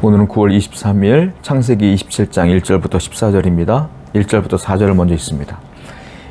오늘은 9월 23일 창세기 27장 1절부터 14절입니다. 1절부터 4절을 먼저 읽습니다.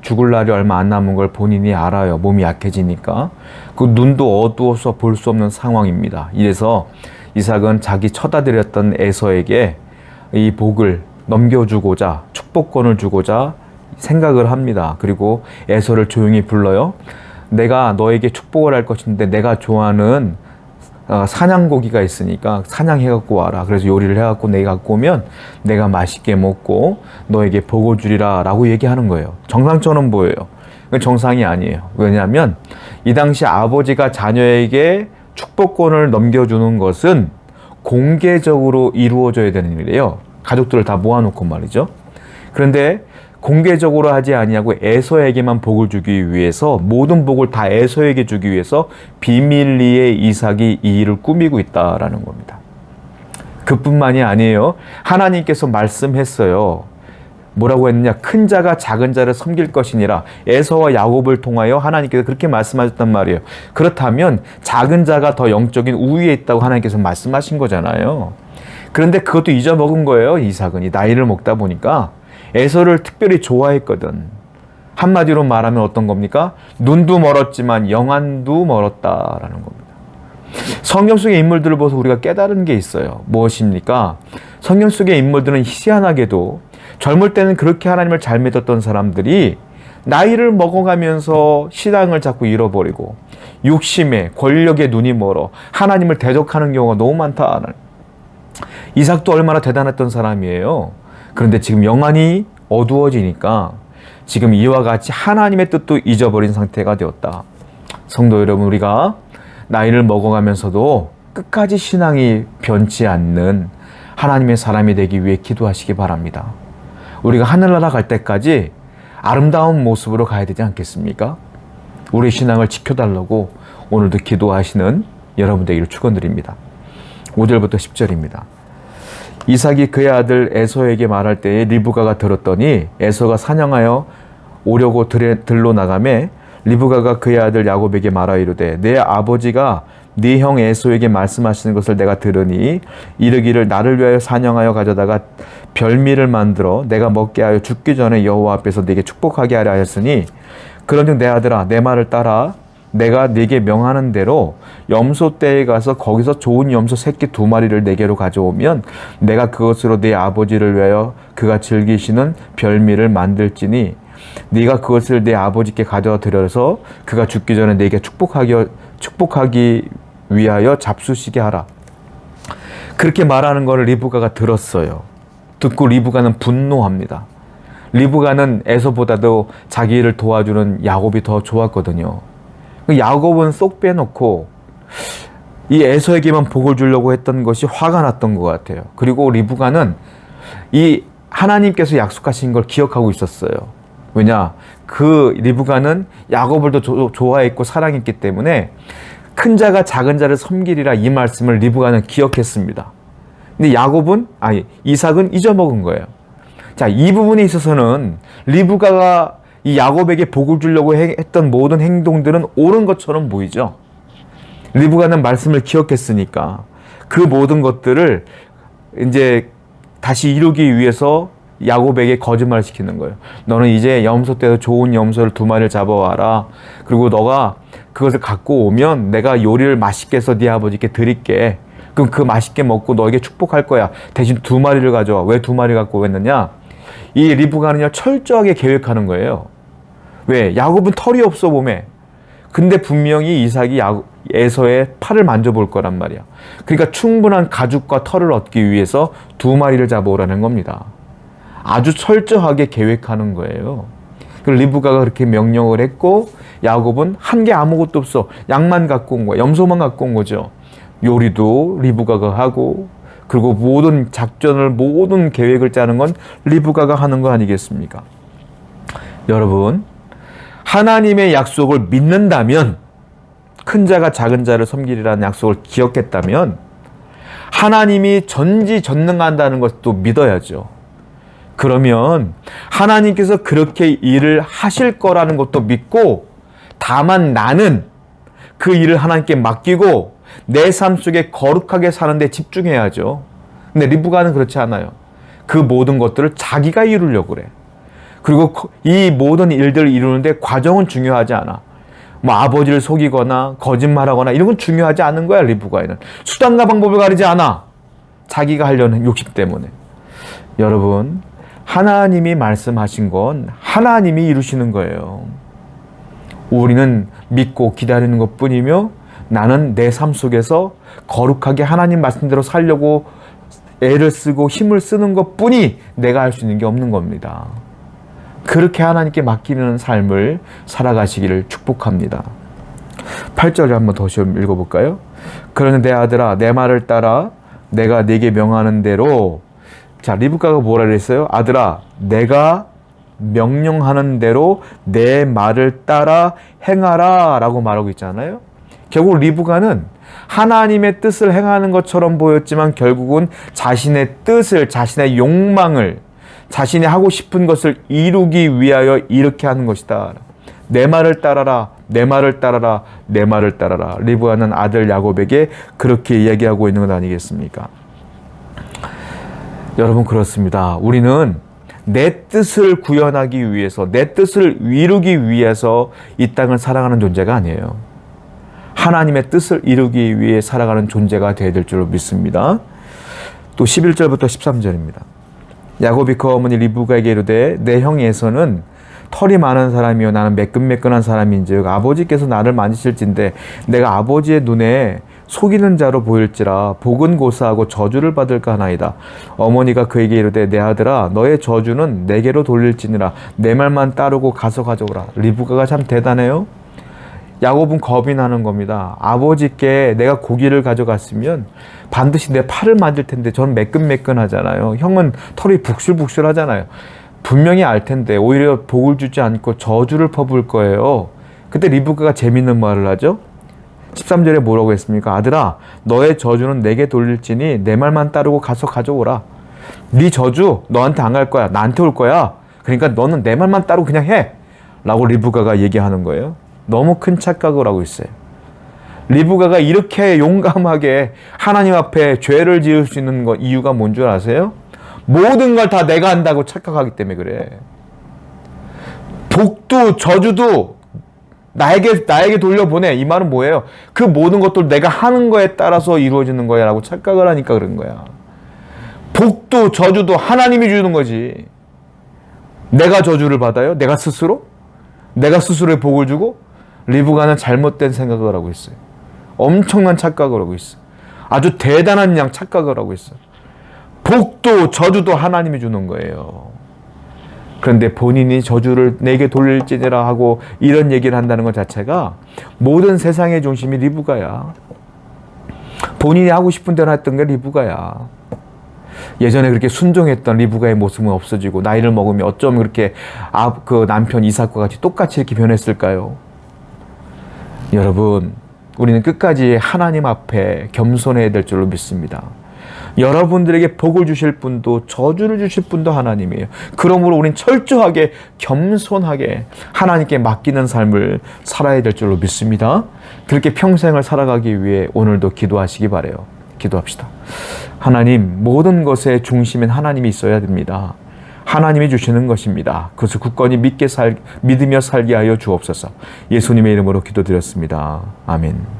죽을 날이 얼마 안 남은 걸 본인이 알아요. 몸이 약해지니까. 그 눈도 어두워서 볼 수 없는 상황입니다. 이래서 이삭은 자기 쳐다드렸던 에서에게 이 복을 넘겨주고자 축복권을 주고자 생각을 합니다. 그리고 에서를 조용히 불러요. 내가 너에게 축복을 할 것인데 내가 좋아하는 어, 사냥 고기가 있으니까 사냥해 갖고 와라. 그래서 요리를 해 갖고 내가 갖고 오면 내가 맛있게 먹고 너에게 복을 주리라 라고 얘기하는 거예요. 정상처럼 보여요. 정상이 아니에요. 왜냐하면 이 당시 아버지가 자녀에게 축복권을 넘겨주는 것은 공개적으로 이루어져야 되는 일이에요. 가족들을 다 모아놓고 말이죠. 그런데 공개적으로 하지 아니하고 에서에게만 복을 주기 위해서 모든 복을 다 에서에게 주기 위해서 비밀리에 이삭이 이 일을 꾸미고 있다라는 겁니다. 그뿐만이 아니에요. 하나님께서 말씀했어요. 뭐라고 했느냐? 큰 자가 작은 자를 섬길 것이니라. 에서와 야곱을 통하여 하나님께서 그렇게 말씀하셨단 말이에요. 그렇다면 작은 자가 더 영적인 우위에 있다고 하나님께서 말씀하신 거잖아요. 그런데 그것도 잊어먹은 거예요. 이삭은 이 나이를 먹다 보니까 에서를 특별히 좋아했거든. 한마디로 말하면 어떤 겁니까? 눈도 멀었지만 영안도 멀었다라는 겁니다. 성경 속의 인물들을 보서 우리가 깨달은 게 있어요. 무엇입니까? 성경 속의 인물들은 희한하게도 젊을 때는 그렇게 하나님을 잘 믿었던 사람들이 나이를 먹어가면서 신앙을 자꾸 잃어버리고 욕심에 권력에 눈이 멀어 하나님을 대적하는 경우가 너무 많다. 이삭도 얼마나 대단했던 사람이에요. 그런데 지금 영안이 어두워지니까 지금 이와 같이 하나님의 뜻도 잊어버린 상태가 되었다. 성도 여러분, 우리가 나이를 먹어가면서도 끝까지 신앙이 변치 않는 하나님의 사람이 되기 위해 기도하시기 바랍니다. 우리가 하늘나라 갈 때까지 아름다운 모습으로 가야 되지 않겠습니까? 우리 신앙을 지켜달라고 오늘도 기도하시는 여러분 되기를 축원드립니다. 5절부터 10절입니다. 이삭이 그의 아들 에서에게 말할 때에 리브가가 들었더니 에서가 사냥하여 오려고 들에, 들로 나가매 리브가가 그의 아들 야곱에게 말하 이르되 내 아버지가 네 형 에서에게 말씀하시는 것을 내가 들으니 이르기를 나를 위하여 사냥하여 가져다가 별미를 만들어 내가 먹게 하여 죽기 전에 여호와 앞에서 네게 축복하게 하려 하였으니 그런즉 내 아들아 내 말을 따라 내가 네게 명하는 대로 염소 떼에 가서 거기서 좋은 염소 새끼 두 마리를 내게로 가져오면 내가 그것으로 네 아버지를 위하여 그가 즐기시는 별미를 만들지니 네가 그것을 내 아버지께 가져다 드려서 그가 죽기 전에 네게 축복하기 축복하기 위하여 잡수시게 하라. 그렇게 말하는 것을 리브가가 들었어요. 듣고 리브가는 분노합니다. 리브가는 에서보다도 자기를 도와주는 야곱이 더 좋았거든요. 그 야곱은 쏙 빼놓고 이 에서에게만 복을 주려고 했던 것이 화가 났던 것 같아요. 그리고 리브가는 이 하나님께서 약속하신 걸 기억하고 있었어요. 왜냐? 그 리브가는 야곱을 더 좋아했고 사랑했기 때문에 큰 자가 작은 자를 섬기리라 이 말씀을 리브가는 기억했습니다. 근데 야곱은 아니 이삭은 잊어먹은 거예요. 자, 이 부분에 있어서는 리브가가 이 야곱에게 복을 주려고 했던 모든 행동들은 옳은 것처럼 보이죠. 리브가는 말씀을 기억했으니까 그 모든 것들을 이제 다시 이루기 위해서 야곱에게 거짓말 시키는 거예요. 너는 이제 염소 떼서 좋은 염소를 두 마리를 잡아와라. 그리고 너가 그것을 갖고 오면 내가 요리를 맛있게 해서 네 아버지께 드릴게. 그럼 그 맛있게 먹고 너에게 축복할 거야. 대신 두 마리를 가져와. 왜 두 마리 갖고 오겠느냐? 이 리브가는요 철저하게 계획하는 거예요. 왜? 야곱은 털이 없어 몸에. 근데 분명히 이삭이 야, 에서의 팔을 만져볼 거란 말이야. 그러니까 충분한 가죽과 털을 얻기 위해서 두 마리를 잡아오라는 겁니다. 아주 철저하게 계획하는 거예요. 그 리브가가 그렇게 명령을 했고 야곱은 한 게 아무것도 없어. 양만 갖고 온 거야. 염소만 갖고 온 거죠. 요리도 리브가가 하고 그리고 모든 작전을 모든 계획을 짜는 건 리브가가 하는 거 아니겠습니까? 여러분 하나님의 약속을 믿는다면 큰 자가 작은 자를 섬기리라는 약속을 기억했다면 하나님이 전지전능한다는 것도 믿어야죠. 그러면 하나님께서 그렇게 일을 하실 거라는 것도 믿고 다만 나는 그 일을 하나님께 맡기고 내 삶 속에 거룩하게 사는데 집중해야죠. 근데 리브가는 그렇지 않아요. 그 모든 것들을 자기가 이루려고 그래. 그리고 이 모든 일들을 이루는데 과정은 중요하지 않아. 뭐 아버지를 속이거나 거짓말하거나 이런 건 중요하지 않은 거야 리브가에는 수단과 방법을 가리지 않아 자기가 하려는 욕심 때문에 여러분 하나님이 말씀하신 건 하나님이 이루시는 거예요 우리는 믿고 기다리는 것 뿐이며 나는 내 삶 속에서 거룩하게 하나님 말씀대로 살려고 애를 쓰고 힘을 쓰는 것 뿐이 내가 할 수 있는 게 없는 겁니다. 그렇게 하나님께 맡기는 삶을 살아가시기를 축복합니다. 8절을 한번 더 읽어볼까요? 그러는 내 아들아 내 말을 따라 내가 네게 명하는 대로 자 리브가가 뭐라 그랬어요? 아들아 내가 명령하는 대로 내 말을 따라 행하라 라고 말하고 있잖아요. 결국 리브가는 하나님의 뜻을 행하는 것처럼 보였지만 결국은 자신의 뜻을 자신의 욕망을 자신이 하고 싶은 것을 이루기 위하여 이렇게 하는 것이다. 내 말을 따라라, 내 말을 따라라, 내 말을 따라라. 리브아는 아들 야곱에게 그렇게 이야기하고 있는 것 아니겠습니까? 여러분 그렇습니다. 우리는 내 뜻을 구현하기 위해서, 내 뜻을 이루기 위해서 이 땅을 살아가는 존재가 아니에요. 하나님의 뜻을 이루기 위해 살아가는 존재가 되어야 될 줄로 믿습니다. 또 11절부터 13절입니다. 야곱이 그 어머니 리브가에게 이르되 내 형에서는 털이 많은 사람이요 나는 매끈매끈한 사람인즉 아버지께서 나를 만지실진데 내가 아버지의 눈에 속이는 자로 보일지라 복은 고사하고 저주를 받을까 하나이다. 어머니가 그에게 이르되 내 아들아 너의 저주는 내게로 돌릴지니라 내 말만 따르고 가서 가져오라. 리브가가 참 대단해요. 야곱은 겁이 나는 겁니다. 아버지께 내가 고기를 가져갔으면 반드시 내 팔을 맞을 텐데 저는 매끈매끈하잖아요. 형은 털이 북실북실하잖아요. 분명히 알 텐데 오히려 복을 주지 않고 저주를 퍼부을 거예요. 그때 리브가가 재밌는 말을 하죠. 13절에 뭐라고 했습니까? 아들아, 너의 저주는 내게 돌릴지니 내 말만 따르고 가서 가져오라. 네 저주 너한테 안 갈 거야. 나한테 올 거야. 그러니까 너는 내 말만 따르고 그냥 해. 라고 리브가가 얘기하는 거예요. 너무 큰 착각을 하고 있어요. 리브가가 이렇게 용감하게 하나님 앞에 죄를 지을 수 있는 거 이유가 뭔 줄 아세요? 모든 걸 다 내가 한다고 착각하기 때문에 그래. 복도 저주도 나에게 나에게 돌려보내 이 말은 뭐예요? 그 모든 것들 내가 하는 거에 따라서 이루어지는 거야라고 착각을 하니까 그런 거야. 복도 저주도 하나님이 주는 거지. 내가 저주를 받아요? 내가 스스로? 내가 스스로의 복을 주고 리브가는 잘못된 생각을 하고 있어요. 엄청난 착각을 하고 있어. 아주 대단한 양 착각을 하고 있어. 복도 저주도 하나님이 주는 거예요. 그런데 본인이 저주를 내게 돌릴지니라 하고 이런 얘기를 한다는 것 자체가 모든 세상의 중심이 리브가야. 본인이 하고 싶은 대로 했던 게 리브가야. 예전에 그렇게 순종했던 리브가의 모습은 없어지고 나이를 먹으면 어쩜 그렇게 아, 그 남편 이삭과 같이 똑같이 이렇게 변했을까요? 여러분, 우리는 끝까지 하나님 앞에 겸손해야 될 줄로 믿습니다. 여러분들에게 복을 주실 분도 저주를 주실 분도 하나님이에요. 그러므로 우리는 철저하게 겸손하게 하나님께 맡기는 삶을 살아야 될 줄로 믿습니다. 그렇게 평생을 살아가기 위해 오늘도 기도하시기 바래요. 기도합시다. 하나님, 모든 것의 중심엔 하나님이 있어야 됩니다. 하나님이 주시는 것입니다. 그것을 굳건히 믿게 살, 믿으며 살게 하여 주옵소서. 예수님의 이름으로 기도드렸습니다. 아멘.